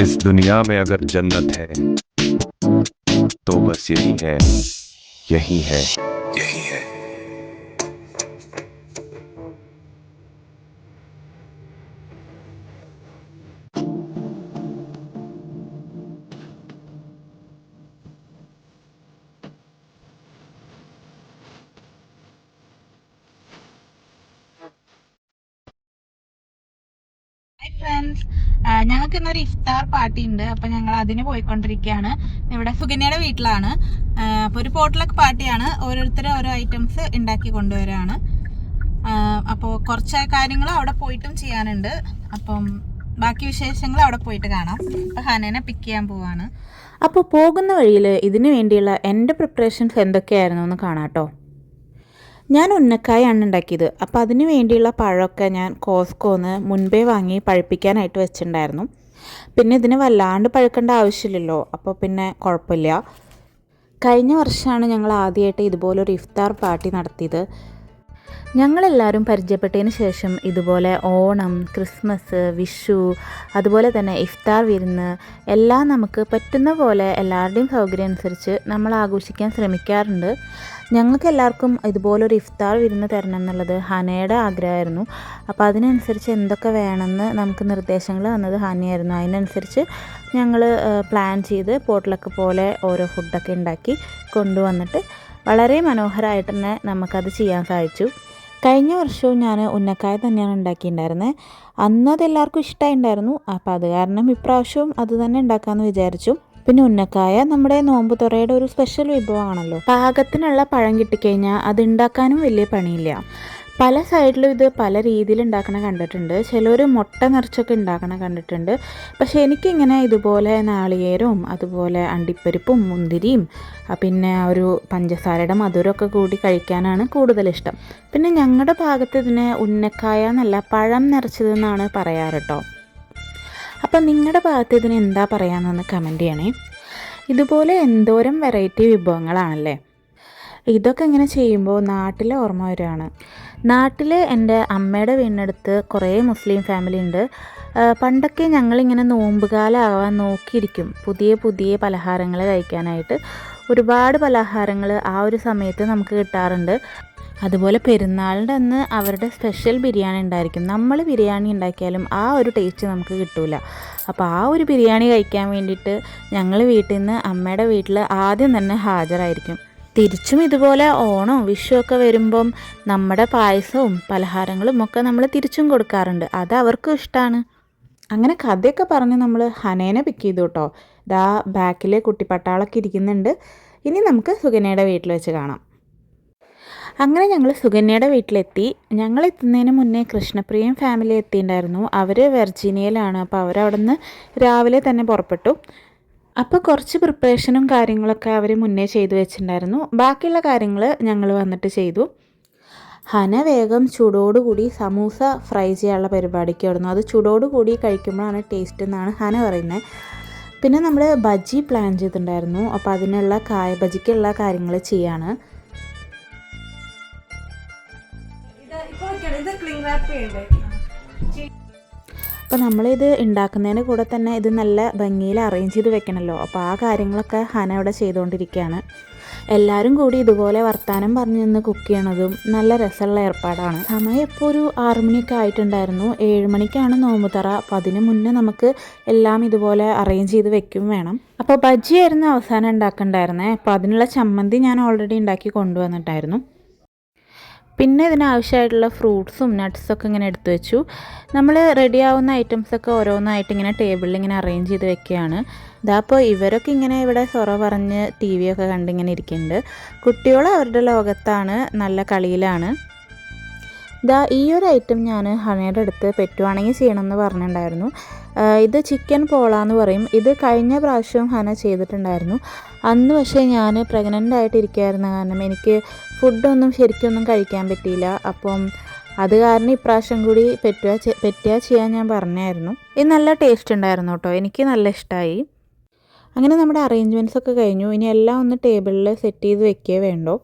इस दुनिया में अगर जन्नत है तो बस यही है यही है। यही है। ഫ്രണ്ട്സ് ഞങ്ങൾക്ക് ഇന്നൊരു ഇഫ്താർ പാർട്ടി ഉണ്ട്. അപ്പൊ ഞങ്ങൾ അതിന് പോയിക്കൊണ്ടിരിക്കുകയാണ്. ഇവിടെ സുകന്യയുടെ വീട്ടിലാണ്. അപ്പോൾ അപ്പൊ ഒരു പോട്ട്ലക്ക് പാർട്ടിയാണ് ഓരോരുത്തർ ഓരോ ഐറ്റംസ് ഉണ്ടാക്കി കൊണ്ടുവരാണ്. അപ്പോൾ കുറച്ച് കാര്യങ്ങൾ അവിടെ പോയിട്ടും ചെയ്യാനുണ്ട്. അപ്പം ബാക്കി വിശേഷങ്ങൾ അവിടെ പോയിട്ട് കാണാം. അപ്പൊ ഹനേനെ പിക്ക് ചെയ്യാൻ പോവാണ്. അപ്പോൾ പോകുന്ന വഴിയിൽ ഇതിനു വേണ്ടിയുള്ള എന്റെ പ്രിപ്പറേഷൻസ് എന്തൊക്കെയായിരുന്നു എന്ന് കാണാം കേട്ടോ. ഞാൻ ഉന്നക്കായാണ് ഉണ്ടാക്കിയത്. അപ്പോൾ അതിന് വേണ്ടിയുള്ള പഴമൊക്കെ ഞാൻ കോസ്കോന്ന് മുൻപേ വാങ്ങി പഴുപ്പിക്കാനായിട്ട് വെച്ചിട്ടുണ്ടായിരുന്നു. പിന്നെ ഇതിന് വല്ലാണ്ട് പഴുക്കേണ്ട ആവശ്യമില്ലല്ലോ. അപ്പോൾ പിന്നെ കുഴപ്പമില്ല. കഴിഞ്ഞ വർഷമാണ് ഞങ്ങൾ ആദ്യമായിട്ട് ഇതുപോലൊരു ഇഫ്താർ പാർട്ടി നടത്തിയത്. ഞങ്ങളെല്ലാവരും പരിചയപ്പെട്ടതിന് ശേഷം ഇതുപോലെ ഓണം ക്രിസ്മസ് വിഷു അതുപോലെ തന്നെ ഇഫ്താർ വിരുന്ന് എല്ലാം നമുക്ക് പറ്റുന്ന പോലെ എല്ലാവരുടെയും സൗകര്യം അനുസരിച്ച് നമ്മൾ ആഘോഷിക്കാൻ ശ്രമിക്കാറുണ്ട്. ഞങ്ങൾക്ക് എല്ലാവർക്കും ഇതുപോലൊരു ഇഫ്താർ വിരുന്ന് തരണം എന്നുള്ളത് ഹനയുടെ ആഗ്രഹമായിരുന്നു. അപ്പോൾ അതിനനുസരിച്ച് എന്തൊക്കെ വേണമെന്ന് നമുക്ക് നിർദ്ദേശങ്ങൾ തന്നത് ഹനയായിരുന്നു. അതിനനുസരിച്ച് ഞങ്ങൾ പ്ലാൻ ചെയ്ത് പോട്ടിലൊക്കെ പോലെ ഓരോ ഫുഡൊക്കെ ഉണ്ടാക്കി കൊണ്ടുവന്നിട്ട് വളരെ മനോഹരമായിട്ട് തന്നെ നമുക്കത് ചെയ്യാൻ സാധിച്ചു. കഴിഞ്ഞ വർഷവും ഞാൻ ഉന്നക്കായ തന്നെയാണ് ഉണ്ടാക്കിയിട്ടുണ്ടായിരുന്നത് അന്ന് അത് എല്ലാവർക്കും ഇഷ്ടമായിട്ടുണ്ടായിരുന്നു അപ്പോൾ അത് കാരണം ഇപ്രാവശ്യവും അത് തന്നെ ഉണ്ടാക്കാമെന്ന് വിചാരിച്ചു. പിന്നെ ഉന്നക്കായ നമ്മുടെ നോമ്പ് തുറയുടെ ഒരു സ്പെഷ്യൽ വിഭവമാണല്ലോ. പാകത്തിനുള്ള പഴം കിട്ടിക്കഴിഞ്ഞാൽ അത് ഉണ്ടാക്കാനും വലിയ പണിയില്ല. പല സൈഡിലും ഇത് പല രീതിയിൽ ഉണ്ടാക്കണ കണ്ടിട്ടുണ്ട്. ചിലർ മുട്ട നിറച്ചൊക്കെ ഉണ്ടാക്കണ കണ്ടിട്ടുണ്ട്. പക്ഷേ എനിക്കിങ്ങനെ ഇതുപോലെ നാളികേരവും അതുപോലെ അണ്ടിപ്പരിപ്പും മുന്തിരിയും പിന്നെ ഒരു പഞ്ചസാരയുടെ മധുരമൊക്കെ കൂടി കഴിക്കാനാണ് കൂടുതൽ ഇഷ്ടം. പിന്നെ ഞങ്ങളുടെ ഭാഗത്ത് ഇതിനെ ഉന്നക്കായ എന്നല്ല പഴം നിറച്ചതെന്നാണ് പറയാറ് കേട്ടോ അപ്പം നിങ്ങളുടെ ഭാഗത്ത് ഇതിന് എന്താ പറയാമെന്നൊന്ന് കമന്റ് ചെയ്യണേ. ഇതുപോലെ എന്തോരം വെറൈറ്റി വിഭവങ്ങളാണല്ലേ? ഇതൊക്കെ ഇങ്ങനെ ചെയ്യുമ്പോൾ നാട്ടിലെ ഓർമ്മ വരികയാണ്. നാട്ടിൽ എന്റെ അമ്മയുടെ വീടിനടുത്ത് കുറേ മുസ്ലിം ഫാമിലി ഉണ്ട്. പണ്ടൊക്കെ ഞങ്ങളിങ്ങനെ നോമ്പുകാലമാവാൻ നോക്കിയിരിക്കും. പുതിയ പുതിയ പലഹാരങ്ങൾ കഴിക്കാനായിട്ട്. ഒരുപാട് പലഹാരങ്ങൾ ആ ഒരു സമയത്ത് നമുക്ക് കിട്ടാറുണ്ട്. അതുപോലെ പെരുന്നാളിന്റെ അന്ന് അവരുടെ സ്പെഷ്യൽ ബിരിയാണി ഉണ്ടായിരിക്കും. നമ്മൾ ബിരിയാണി ഉണ്ടാക്കിയാലും ആ ഒരു ടേസ്റ്റ് നമുക്ക് കിട്ടില്ല അപ്പോൾ ആ ഒരു ബിരിയാണി കഴിക്കാൻ വേണ്ടിയിട്ട് ഞങ്ങൾ വീട്ടിൽ നിന്ന് അമ്മയുടെ വീട്ടിൽ ആദ്യം തന്നെ ഹാജരായിരിക്കും. തിരിച്ചും ഇതുപോലെ ഓണവും വിഷുവൊക്കെ വരുമ്പം നമ്മുടെ പായസവും പലഹാരങ്ങളും ഒക്കെ നമ്മൾ തിരിച്ചും കൊടുക്കാറുണ്ട്. അത് അവർക്കും ഇഷ്ടമാണ് അങ്ങനെ കഥയൊക്കെ പറഞ്ഞ് നമ്മൾ ഹനേനെ പിക്ക് ചെയ്തു കേട്ടോ ദാ ബാക്കിലെ കുട്ടിപ്പട്ടാളൊക്കെ ഇരിക്കുന്നുണ്ട്. ഇനി നമുക്ക് സുഗന്യയുടെ വീട്ടിൽ വെച്ച് കാണാം. അങ്ങനെ ഞങ്ങൾ സുഗന്യയുടെ വീട്ടിലെത്തി. ഞങ്ങൾ എത്തുന്നതിന് മുന്നേ കൃഷ്ണപ്രിയയും ഫാമിലി എത്തിയിട്ടുണ്ടായിരുന്നു അവർ വെർജീനിയയിലാണ്. അപ്പോൾ അവരവിടെ നിന്ന് രാവിലെ തന്നെ പുറപ്പെട്ടു. അപ്പോൾ കുറച്ച് പ്രിപ്പറേഷനും കാര്യങ്ങളൊക്കെ അവർ മുന്നേ ചെയ്തു വെച്ചിട്ടുണ്ടായിരുന്നു. ബാക്കിയുള്ള കാര്യങ്ങൾ ഞങ്ങൾ വന്നിട്ട് ചെയ്തു. ഹന വേഗം ചൂടോടുകൂടി സമൂസ ഫ്രൈ ചെയ്യാനുള്ള പരിപാടിക്ക് വരുന്നു. അത് ചൂടോടുകൂടി കഴിക്കുമ്പോഴാണ് ടേസ്റ്റ് എന്നാണ് ഹന പറയുന്നത് പിന്നെ നമ്മൾ ബജി പ്ലാൻ ചെയ്തിട്ടുണ്ടായിരുന്നു. അപ്പോൾ അതിനുള്ള കായ ബജിക്കുള്ള കാര്യങ്ങൾ ചെയ്യാണ്. അപ്പോൾ നമ്മളിത് ഉണ്ടാക്കുന്നതിന് കൂടെ തന്നെ ഇത് നല്ല ഭംഗിയിൽ അറേഞ്ച് ചെയ്ത് വെക്കണമല്ലോ അപ്പോൾ ആ കാര്യങ്ങളൊക്കെ ഹന ഇവിടെ ചെയ്തുകൊണ്ടിരിക്കുകയാണ്. എല്ലാവരും കൂടി ഇതുപോലെ വർത്തമാനം പറഞ്ഞ് നിന്ന് കുക്ക് ചെയ്യണതും നല്ല രസമുള്ള ഏർപ്പാടാണ്. സമയം ഇപ്പോൾ ഒരു ആറുമണിയൊക്കെ ആയിട്ടുണ്ടായിരുന്നു. ഏഴ് മണിക്കാണ് നോമ്പ് തറ. അപ്പോൾ അതിന് മുന്നേ നമുക്ക് എല്ലാം ഇതുപോലെ അറേഞ്ച് ചെയ്ത് വെക്കും വേണം. അപ്പോൾ ബജ്ജിയായിരുന്നു അവസാനം ഉണ്ടാക്കണ്ടായിരുന്നേ. അപ്പോൾ അതിനുള്ള ചമ്മന്തി ഞാൻ ഓൾറെഡി ഉണ്ടാക്കി കൊണ്ടുവന്നിട്ടായിരുന്നു. പിന്നെ ഇതിനാവശ്യമായിട്ടുള്ള ഫ്രൂട്ട്സും നട്ട്സൊക്കെ ഇങ്ങനെ എടുത്തു വെച്ചു. നമ്മൾ റെഡി ആവുന്ന ഐറ്റംസൊക്കെ ഓരോന്നായിട്ട് ഇങ്ങനെ ടേബിളിൽ ഇങ്ങനെ അറേഞ്ച് ചെയ്ത് വെക്കുകയാണ്. ഇതാ അപ്പോൾ ഇവരൊക്കെ ഇങ്ങനെ ഇവിടെ സൊറ പറഞ്ഞ് ടി വിയൊക്കെ കണ്ടിങ്ങനെ ഇരിക്കുന്നുണ്ട്. കുട്ടികൾ അവരുടെ ലോകത്താണ് നല്ല കളിയിലാണ്. ഇതാ ഈ ഒരു ഐറ്റം ഞാൻ ഹണയുടെ അടുത്ത് പെറ്റുവാണെങ്കിൽ ചെയ്യണമെന്ന് പറഞ്ഞിട്ടുണ്ടായിരുന്നു. ഇത് ചിക്കൻ പോള എന്ന് പറയും. ഇത് കഴിഞ്ഞ പ്രാവശ്യം ഹന ചെയ്തിട്ടുണ്ടായിരുന്നു. അന്ന് പക്ഷേ ഞാൻ പ്രഗ്നന്റ് ആയിട്ടിരിക്കുകയായിരുന്നു കാരണം എനിക്ക് ഫുഡൊന്നും ശരിക്കൊന്നും കഴിക്കാൻ പറ്റിയില്ല. അപ്പം അത് കാരണം ഇപ്രാവശ്യം കൂടി പറ്റുക പെറ്റുക ചെയ്യാൻ ഞാൻ പറഞ്ഞായിരുന്നു. ഇത് നല്ല ടേസ്റ്റ് ഉണ്ടായിരുന്നു കേട്ടോ. എനിക്ക് നല്ല ഇഷ്ടമായി അങ്ങനെ നമ്മുടെ അറേഞ്ച്മെന്റ്സ് ഒക്കെ കഴിഞ്ഞു. ഇനി എല്ലാം ഒന്ന് ടേബിളിൽ സെറ്റ് ചെയ്ത് വെക്കേ വേണ്ടോ.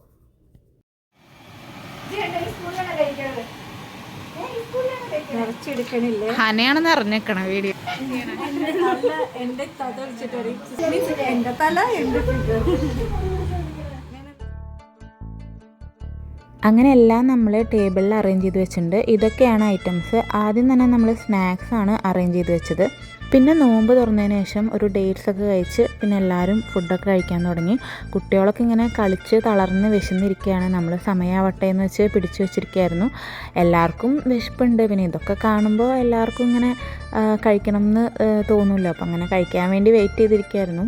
ഹനയാണെന്ന് അറിഞ്ഞേക്കണം വീഡിയോ. തല എന്റെ തല വെച്ചിട്ട് എന്റെ തല എന്റെ ഫിഗർ അങ്ങനെ എല്ലാം നമ്മൾ ടേബിളിൽ അറേഞ്ച് ചെയ്ത് വെച്ചിട്ടുണ്ട്. ഇതൊക്കെയാണ് ഐറ്റംസ് ആദ്യം തന്നെ നമ്മൾ സ്നാക്സ് ആണ് അറേഞ്ച് ചെയ്ത് വെച്ചത്. പിന്നെ നോമ്പ് തുറന്നതിന് ശേഷം ഒരു ഡേറ്റ്സ് ഒക്കെ കഴിച്ച് പിന്നെ എല്ലാവരും ഫുഡൊക്കെ കഴിക്കാൻ തുടങ്ങി. കുട്ടികളൊക്കെ ഇങ്ങനെ കളിച്ച് തളർന്ന് വിശന്നിരിക്കുകയാണ് നമ്മൾ സമയാവട്ടെ എന്ന് വെച്ച് പിടിച്ചു വെച്ചിരിക്കുകയായിരുന്നു എല്ലാവർക്കും വിശപ്പുണ്ട്. പിന്നെ ഇതൊക്കെ കാണുമ്പോൾ എല്ലാവർക്കും ഇങ്ങനെ കഴിക്കണം എന്ന് തോന്നുമല്ലോ അപ്പോൾ അങ്ങനെ കഴിക്കാൻ വേണ്ടി വെയിറ്റ് ചെയ്തിരിക്കുകയായിരുന്നു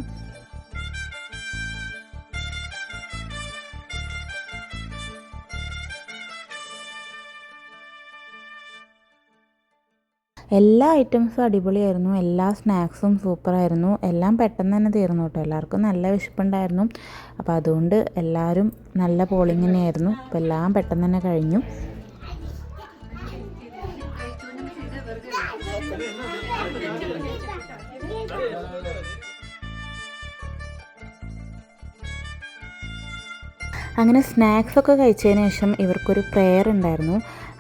എല്ലാ ഐറ്റംസും അടിപൊളിയായിരുന്നു. എല്ലാ സ്നാക്സും സൂപ്പറായിരുന്നു. എല്ലാം പെട്ടെന്ന് തന്നെ തീർന്നു കേട്ടോ. എല്ലാവർക്കും നല്ല വിശപ്പുണ്ടായിരുന്നു. അപ്പോൾ അതുകൊണ്ട് എല്ലാവരും നല്ല പോളിംഗ് തന്നെയായിരുന്നു. അപ്പോൾ എല്ലാം പെട്ടെന്ന് തന്നെ കഴിഞ്ഞു. അങ്ങനെ സ്നാക്സൊക്കെ കഴിച്ചതിന് ശേഷം ഇവർക്കൊരു പ്രെയർ ഉണ്ടായിരുന്നു.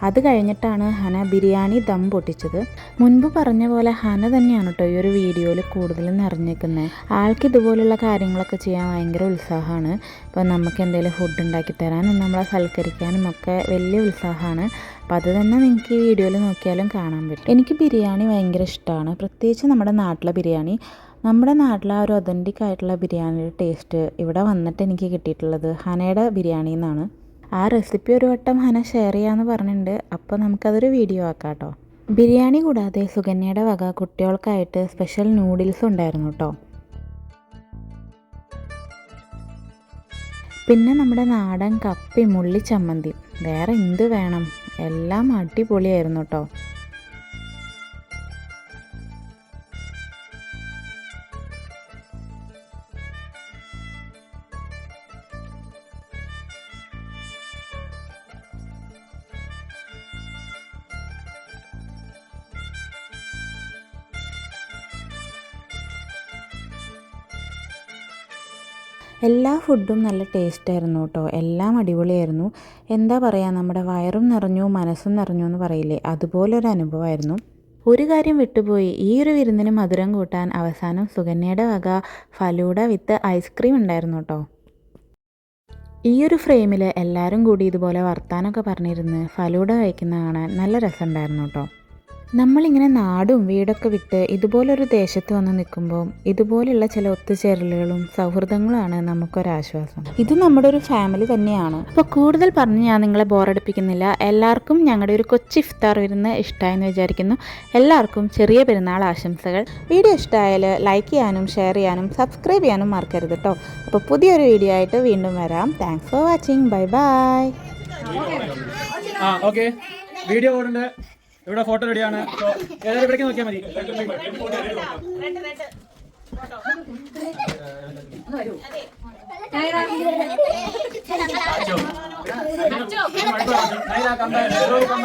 അത് കഴിഞ്ഞിട്ടാണ് ഹന ബിരിയാണി ദം പൊട്ടിച്ചത്. മുൻപ് പറഞ്ഞ പോലെ ഹന തന്നെയാണ് കേട്ടോ ഈ ഒരു വീഡിയോയിൽ കൂടുതലും നിറഞ്ഞേക്കുന്നത് ആൾക്ക് ഇതുപോലുള്ള കാര്യങ്ങളൊക്കെ ചെയ്യാൻ ഭയങ്കര ഉത്സാഹമാണ്. അപ്പോൾ നമുക്ക് എന്തെങ്കിലും ഫുഡ് ഉണ്ടാക്കി തരാനും നമ്മളെ സൽക്കരിക്കാനും ഒക്കെ വലിയ ഉത്സാഹമാണ്. അപ്പോൾ അത് തന്നെ നിങ്ങൾക്ക് ഈ വീഡിയോയിൽ നോക്കിയാലും കാണാൻ പറ്റും. എനിക്ക് ബിരിയാണി ഭയങ്കര ഇഷ്ടമാണ്. പ്രത്യേകിച്ച് നമ്മുടെ നാട്ടിലെ ബിരിയാണി. നമ്മുടെ നാട്ടിലെ ആ ഒരു ഒതന്റിക് ആയിട്ടുള്ള ബിരിയാണിയുടെ ടേസ്റ്റ് ഇവിടെ വന്നിട്ട് എനിക്ക് കിട്ടിയിട്ടുള്ളത് ഹനയുടെ ബിരിയാണി എന്നാണ്. ആ റെസിപ്പി ഒരു വട്ടം ഹന ഷെയർ ചെയ്യാമെന്ന് പറഞ്ഞിട്ടുണ്ട് അപ്പോൾ നമുക്കതൊരു വീഡിയോ ആക്കാം കേട്ടോ ബിരിയാണി കൂടാതെ സുകന്യയുടെ വക കുട്ടികൾക്കായിട്ട് സ്പെഷ്യൽ നൂഡിൽസ് ഉണ്ടായിരുന്നു കേട്ടോ പിന്നെ നമ്മുടെ നാടൻ കപ്പി മുള്ളി ചമ്മന്തി. വേറെ എന്ത് വേണം? എല്ലാം അടിപൊളിയായിരുന്നു കേട്ടോ എല്ലാ ഫുഡും നല്ല ടേസ്റ്റ് ആയിരുന്നു കേട്ടോ എല്ലാം അടിപൊളിയായിരുന്നു. എന്താ പറയുക നമ്മുടെ വയറും നിറഞ്ഞു മനസ്സും നിറഞ്ഞു എന്ന് പറയില്ലേ? അതുപോലൊരു അനുഭവമായിരുന്നു. ഒരു കാര്യം വിട്ടുപോയി. ഈ ഒരു വിരുന്നിന് മധുരം കൂട്ടാൻ അവസാനം സുകന്യയുടെ വക ഫലൂഡ വിത്ത് ഐസ്ക്രീം ഉണ്ടായിരുന്നു കേട്ടോ ഈ ഒരു ഫ്രെയിമിൽ എല്ലാവരും കൂടി ഇതുപോലെ വർത്താനൊക്കെ പറഞ്ഞിരുന്ന് ഫലൂഡ കഴിക്കുന്ന കാണാൻ നല്ല രസമുണ്ടായിരുന്നു കേട്ടോ നമ്മളിങ്ങനെ നാടും വീടൊക്കെ വിട്ട് ഇതുപോലൊരു ദേശത്ത് വന്ന് നിൽക്കുമ്പോൾ ഇതുപോലെയുള്ള ചില ഒത്തുചേരലുകളും സൗഹൃദങ്ങളുമാണ് നമുക്കൊരാശ്വാസം. ഇത് നമ്മുടെ ഒരു ഫാമിലി തന്നെയാണ്. അപ്പോൾ കൂടുതൽ പറഞ്ഞ് ഞാൻ നിങ്ങളെ ബോറടിപ്പിക്കുന്നില്ല. എല്ലാവർക്കും ഞങ്ങളുടെ ഒരു കൊച്ചു ഇഫ്താർ വിരുന്ന് ഇഷ്ടമായെന്ന് വിചാരിക്കുന്നു. എല്ലാവർക്കും ചെറിയ പെരുന്നാൾ ആശംസകൾ. വീഡിയോ ഇഷ്ടമായാൽ ലൈക്ക് ചെയ്യാനും ഷെയർ ചെയ്യാനും സബ്സ്ക്രൈബ് ചെയ്യാനും മറക്കരുത് കേട്ടോ അപ്പോൾ പുതിയൊരു വീഡിയോ ആയിട്ട് വീണ്ടും വരാം. Thanks for watching bye bye ആ ഓക്കെ വീഡിയോ ഇവിടെ ഫോട്ടോ റെഡിയാണ് ഏതായാലും ഇവിടേക്ക് നോക്കിയാൽ മതി. നൈല, come